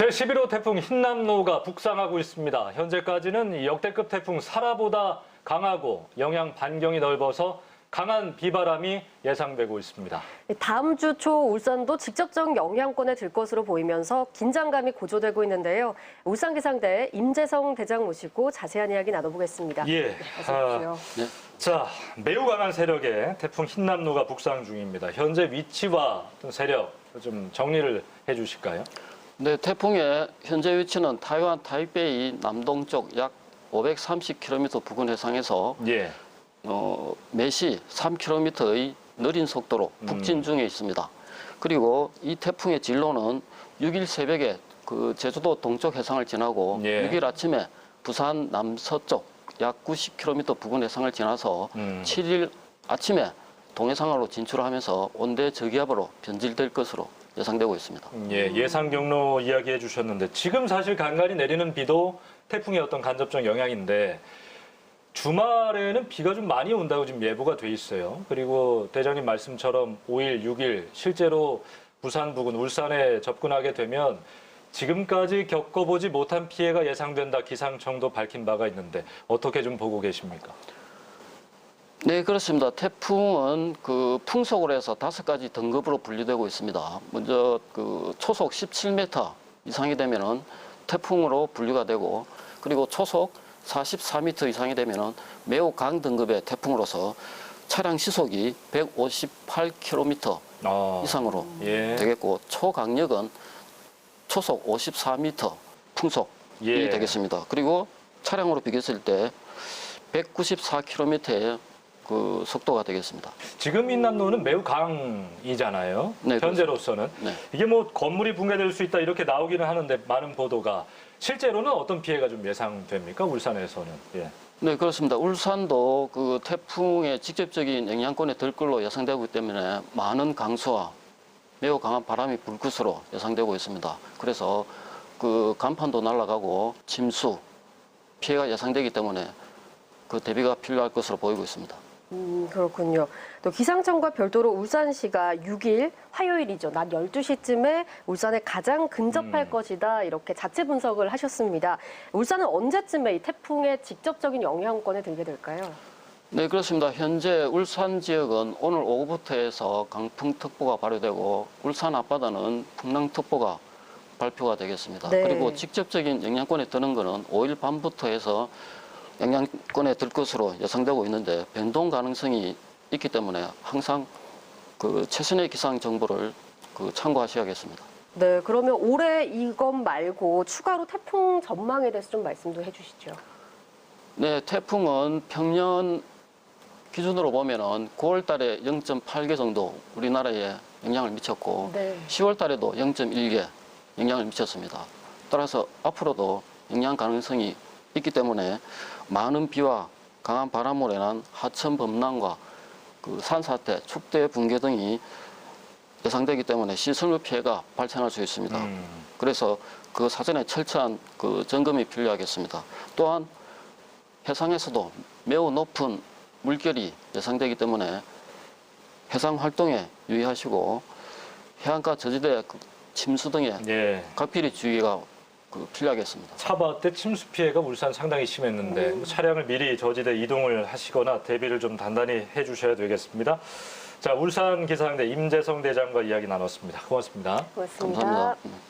제11호 태풍 흰남노가 북상하고 있습니다. 현재까지는 이 역대급 태풍 사라보다 강하고 영향 반경이 넓어서 강한 비바람이 예상되고 있습니다. 다음 주 초 울산도 직접적 영향권에 들 것으로 보이면서 긴장감이 고조되고 있는데요. 울산 기상대 임재성 대장 모시고 자세한 이야기 나눠보겠습니다. 예. 어서 오십시오. 자, 매우 강한 세력의 태풍 흰남노가 북상 중입니다. 현재 위치와 세력 좀 정리를 해 주실까요? 네, 태풍의 현재 위치는 타이완 타이베이 남동쪽 약 530km 부근 해상에서 예. 어, 매시 3km의 느린 속도로 음. 북진 중에 있습니다. 그리고 이 태풍의 진로는 6일 새벽에 그 제주도 동쪽 해상을 지나고 예. 6일 아침에 부산 남서쪽 약 90km 부근 해상을 지나서 음. 7일 아침에 동해상으로 진출하면서 온대 저기압으로 변질될 것으로 예상되고 있습니다. 예, 예상 경로 이야기해 주셨는데 지금 사실 간간히 내리는 비도 태풍의 어떤 간접적 영향인데 주말에는 비가 좀 많이 온다고 지금 예보가 돼 있어요. 그리고 대장님 말씀처럼 5일, 6일 실제로 부산 부근 울산에 접근하게 되면 지금까지 겪어보지 못한 피해가 예상된다 기상청도 밝힌 바가 있는데 어떻게 좀 보고 계십니까? 네, 그렇습니다. 태풍은 그 풍속으로 해서 다섯 가지 등급으로 분류되고 있습니다. 먼저 그 초속 17m 이상이 되면은 태풍으로 분류가 되고 그리고 초속 44m 이상이 되면은 매우 강 등급의 태풍으로서 차량 시속이 158km 아, 이상으로 예. 되겠고 초강력은 초속 54m 풍속이 예. 되겠습니다. 그리고 차량으로 비교했을 때 194km의 그 속도가 되겠습니다. 지금 인남로는 매우 강이잖아요. 네, 현재로서는 네. 이게 뭐 건물이 붕괴될 수 있다 이렇게 나오기는 하는데 많은 보도가 실제로는 어떤 피해가 좀 예상됩니까 울산에서는? 예. 네, 그렇습니다. 울산도 그 태풍의 직접적인 영향권에 들 걸로 예상되고 있기 때문에 많은 강수와 매우 강한 바람이 불 것으로 예상되고 있습니다. 그래서 그 간판도 날아가고 침수 피해가 예상되기 때문에 그 대비가 필요할 것으로 보이고 있습니다. 음, 그렇군요. 또 기상청과 별도로 울산시가 6일 화요일이죠. 낮 12시쯤에 울산에 가장 근접할 음. 것이다. 이렇게 자체 분석을 하셨습니다. 울산은 언제쯤에 이 태풍의 직접적인 영향권에 들게 될까요? 네, 그렇습니다. 현재 울산 지역은 오늘 오후부터 해서 강풍특보가 발효되고 울산 앞바다는 풍랑특보가 발표가 되겠습니다. 네. 그리고 직접적인 영향권에 드는 것은 5일 밤부터 해서 영향권에 들 것으로 예상되고 있는데 변동 가능성이 있기 때문에 항상 그 최신의 기상 정보를 그 참고하셔야겠습니다. 네, 그러면 올해 이것 말고 추가로 태풍 전망에 대해서 좀 말씀도 해주시죠. 네, 태풍은 평년 기준으로 보면은 9월 달에 0.8개 정도 우리나라에 영향을 미쳤고 네. 10월 달에도 0.1개 영향을 미쳤습니다. 따라서 앞으로도 영향 가능성이 있기 때문에 많은 비와 강한 바람으로 인한 하천 범람과 그 산사태, 축대 붕괴 등이 예상되기 때문에 시설물 피해가 발생할 수 있습니다. 음. 그래서 그 사전에 철저한 그 점검이 필요하겠습니다. 또한 해상에서도 매우 높은 물결이 예상되기 때문에 해상 활동에 유의하시고 해안가 저지대 그 침수 등에 예. 각별히 주의가 그 필요하겠습니다. 차바 때 침수 피해가 울산 상당히 심했는데 뭐 차량을 미리 저지대 이동을 하시거나 대비를 좀 단단히 해주셔야 되겠습니다. 자 울산 기상대 임재성 대장과 이야기 나눴습니다. 고맙습니다. 고맙습니다. 감사합니다.